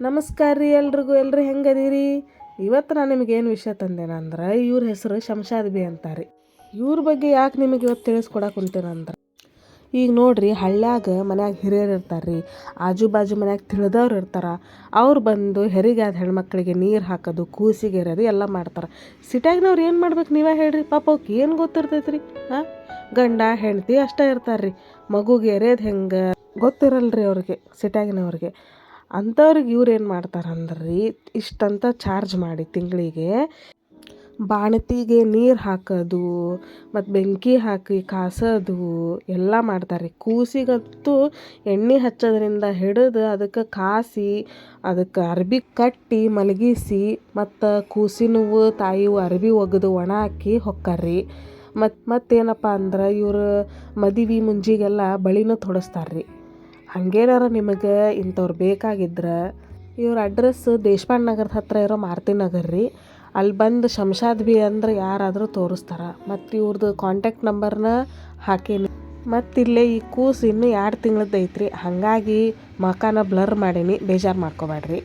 ನಮಸ್ಕಾರ ರೀ ಎಲ್ರಿಗೂ. ಎಲ್ಲರೂ ಹೆಂಗದೀರಿ? ಇವತ್ತು ನಾನು ಏನು ವಿಷಯ ತಂದೇನಂದ್ರೆ ಇವ್ರ ಹೆಸರು ಶಂಶಾದ್ ಬಿ ಅಂತಾರೆ ಇವ್ರ ಬಗ್ಗೆ ಯಾಕೆ ನಿಮಗೆ ಇವತ್ತು ತಿಳಿಸ್ಕೊಡಕ್ಕೆ ಕುಂತೇನಂದ್ರೆ ಈಗ ನೋಡ್ರಿ ಹಳ್ಳ್ಯಾಗ ಮನ್ಯಾಗ ಹಿರಿಯರು ಇರ್ತಾರೆ ರೀ ಆಜು ಬಾಜು ಮನ್ಯಾಗ ತಿಳಿದವ್ರು ಇರ್ತಾರೆ. ಅವ್ರು ಬಂದು ಹೆರಿಗಾದ ಹೆಣ್ಮಕ್ಳಿಗೆ ನೀರು ಹಾಕೋದು, ಕೂಸಿಗೆ ಇರೋದು ಎಲ್ಲ ಮಾಡ್ತಾರೆ. ಸಿಟ್ಯಾಗಿನವ್ರು ಏನು ಮಾಡ್ಬೇಕು ನೀವೇ ಹೇಳ್ರಿ? ಪಾಪ ಅವ್ಕೆ ಏನು ಗೊತ್ತಿರ್ತೈತೆ ರೀ ಹಾಂ? ಗಂಡ, ಹೆಂಡತಿ ಅಷ್ಟೇ ಇರ್ತಾರೆ ರೀ. ಮಗುಗೆ ಎರೆಯೋದು ಹೆಂಗೆ ಗೊತ್ತಿರಲ್ರಿ ಅವ್ರಿಗೆ, ಸಿಟ್ಯಾಗಿನವ್ರಿಗೆ. ಅಂಥವ್ರಿಗೆ ಇವ್ರು ಏನು ಮಾಡ್ತಾರಂದ್ರೆ ರೀ ಇಷ್ಟಂತ ಚಾರ್ಜ್ ಮಾಡಿ ತಿಂಗಳಿಗೆ ಬಾಣತಿಗೆ ನೀರು ಹಾಕೋದು, ಮತ್ತು ಬೆಂಕಿ ಹಾಕಿ ಕಾಸೋದು, ಎಲ್ಲ ಮಾಡ್ತಾರೆ ರೀ ಕೂಸಿಗಂತೂ ಎಣ್ಣೆ ಹಚ್ಚೋದ್ರಿಂದ ಹಿಡಿದು ಅದಕ್ಕೆ ಕಾಸಿ, ಅದಕ್ಕೆ ಅರ್ಬಿ ಕಟ್ಟಿ ಮಲಗಿಸಿ, ಮತ್ತು ಕೂಸಿನವು ತಾಯಿವು ಅರ್ಬಿ ಒಗೆದು ಒಣ ಹಾಕಿ ಹೊಕ್ಕಾರ್ರಿ. ಮತ್ತು ಮತ್ತೇನಪ್ಪ ಅಂದ್ರೆ ಇವರು ಮದುವೆ ಮುಂಜಿಗೆಲ್ಲ ಬಳಿನೂ ತೊಡಸ್ತಾರೆ ರೀ ಹಂಗೇನಾರ ನಿಮಗೆ ಇಂಥವ್ರು ಬೇಕಾಗಿದ್ರೆ, ಇವ್ರ ಅಡ್ರೆಸ್ ದೇಶಪಾಂಡ್ ನಗರದ ಹತ್ತಿರ ಇರೋ ಮಾರುತಿ ನಗರ ರೀ. ಅಲ್ಲಿ ಬಂದು ಶಂಶಾದ್ ಬಿ ಅಂದ್ರೆ ಯಾರಾದರೂ ತೋರಿಸ್ತಾರೆ. ಮತ್ತು ಇವ್ರದ್ದು ಕಾಂಟ್ಯಾಕ್ಟ್ ನಂಬರ್ನ ಹಾಕೀನಿ. ಮತ್ತು ಇಲ್ಲೇ ಈ ಕೂಸು ಇನ್ನೂ ಎರಡು ತಿಂಗಳದ್ದು ಐತ್ರಿ. ಹಾಗಾಗಿ ಮಕಾನ ಬ್ಲರ್ ಮಾಡೀನಿ. ಬೇಜಾರು ಮಾಡ್ಕೋಬೇಡ್ರಿ